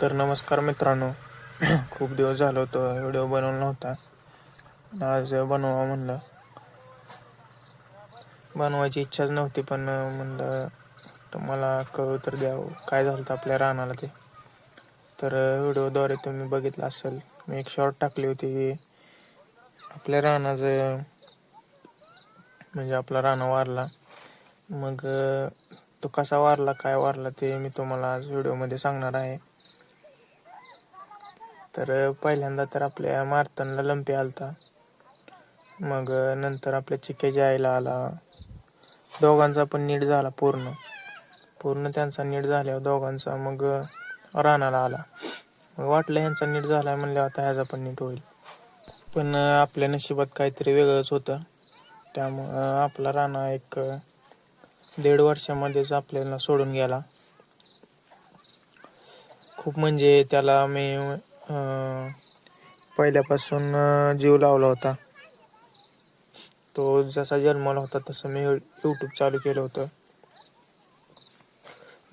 तर नमस्कार मित्रांनो. खूप दिवस झालं होतं व्हिडिओ बनवला नव्हता. आज बनवा म्हणलं. बनवायची इच्छाच नव्हती पण म्हणलं तुम्हाला कळू तर द्यावं. काय झालं होतं आपल्या रानाला ते? तर व्हिडिओद्वारे तुम्ही बघितलं असेल मी एक शॉर्ट टाकली होती. की आपल्या रानाचं म्हणजे आपला राणा वारला. मग तो कसा वारला काय वारला ते मी तुम्हाला आज व्हिडिओमध्ये सांगणार आहे. तर पहिल्यांदा तर आपल्या मारतानला लंपी आलता. मग नंतर आपल्या चिक्याच्या आईला आला दोघांचा पण नीट झाला पूर्ण. पूर्ण त्यांचा नीट झाल्यावर दोघांचा मग रानाला आला. मग वाटलं ह्यांचा नीट झाला आहे म्हणल्यावर आता ह्याचा पण नीट होईल. पण आपल्या नशिबात काहीतरी वेगळंच होतं. त्यामुळं आपला राणा एक दीड वर्षामध्येच आपल्याला सोडून गेला. खूप म्हणजे त्याला मी पहिल्यापासून जीव लावला होता. तो जसा जन्माला होता तसं मी यूट्यूब चालू केलं होतं.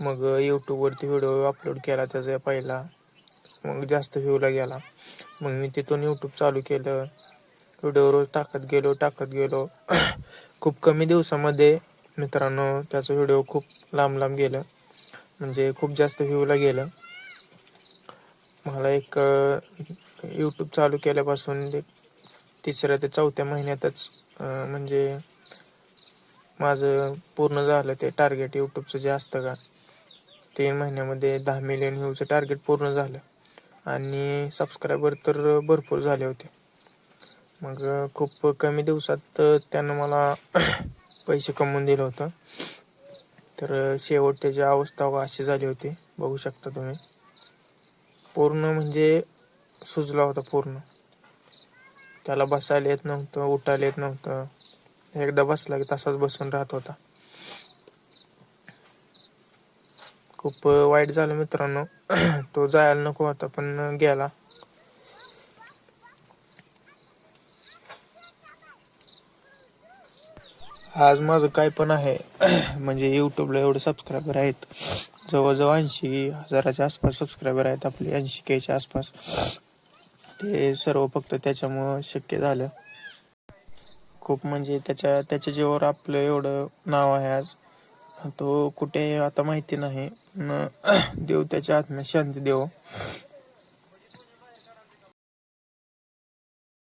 मग यूट्यूबवरती व्हिडिओ अपलोड केला त्याचा पहिला. मग जास्त व्ह्यूला गेला. मग मी तिथून यूट्यूब चालू केलं. व्हिडिओ रोज टाकत गेलो टाकत गेलो. खूप कमी दिवसामध्ये मित्रांनो त्याचं व्हिडिओ खूप लांब लांब गेलं. म्हणजे खूप जास्त व्ह्यूला गेलं. मला एक यूट्यूब चालू केल्यापासून ते तिसऱ्या ते चौथ्या महिन्यातच म्हणजे माझं पूर्ण झालं ते टार्गेट यूट्यूबचं जे असतं का तीन महिन्यामध्ये दहा मिलियन व्ह्यूचं टार्गेट पूर्ण झालं. आणि सबस्क्रायबर तर भरपूर झाले होते. मग खूप कमी दिवसात त्यानं मला पैसे कमवून दिलं होतं. तर शेवट त्याची अवस्था अशी झाली होती बघू शकता तुम्ही. पूर्ण म्हणजे सुजला होता पूर्ण. त्याला बसायला येत नव्हतं उठायला येत नव्हतं. एकदा बसला की तसाच बसून राहत होता. खूप वाईट झालं मित्रांनो. तो जायला नको होता पण गेला. आज माझं काय पण आहे म्हणजे यूट्यूबला एवढे सबस्क्रायबर आहेत. जवळजवळ ऐंशी हजाराच्या आसपास सबस्क्रायबर आहेत आपले. ऐंशी केच्या आसपास. ते सर्व फक्त त्याच्यामुळं शक्य झालं. खूप म्हणजे त्याच्या त्याच्या जीवावर आपलं एवढं नाव आहे आज. तो कुठे आता माहिती नाही देव त्याच्या आत्म्या शांती देव.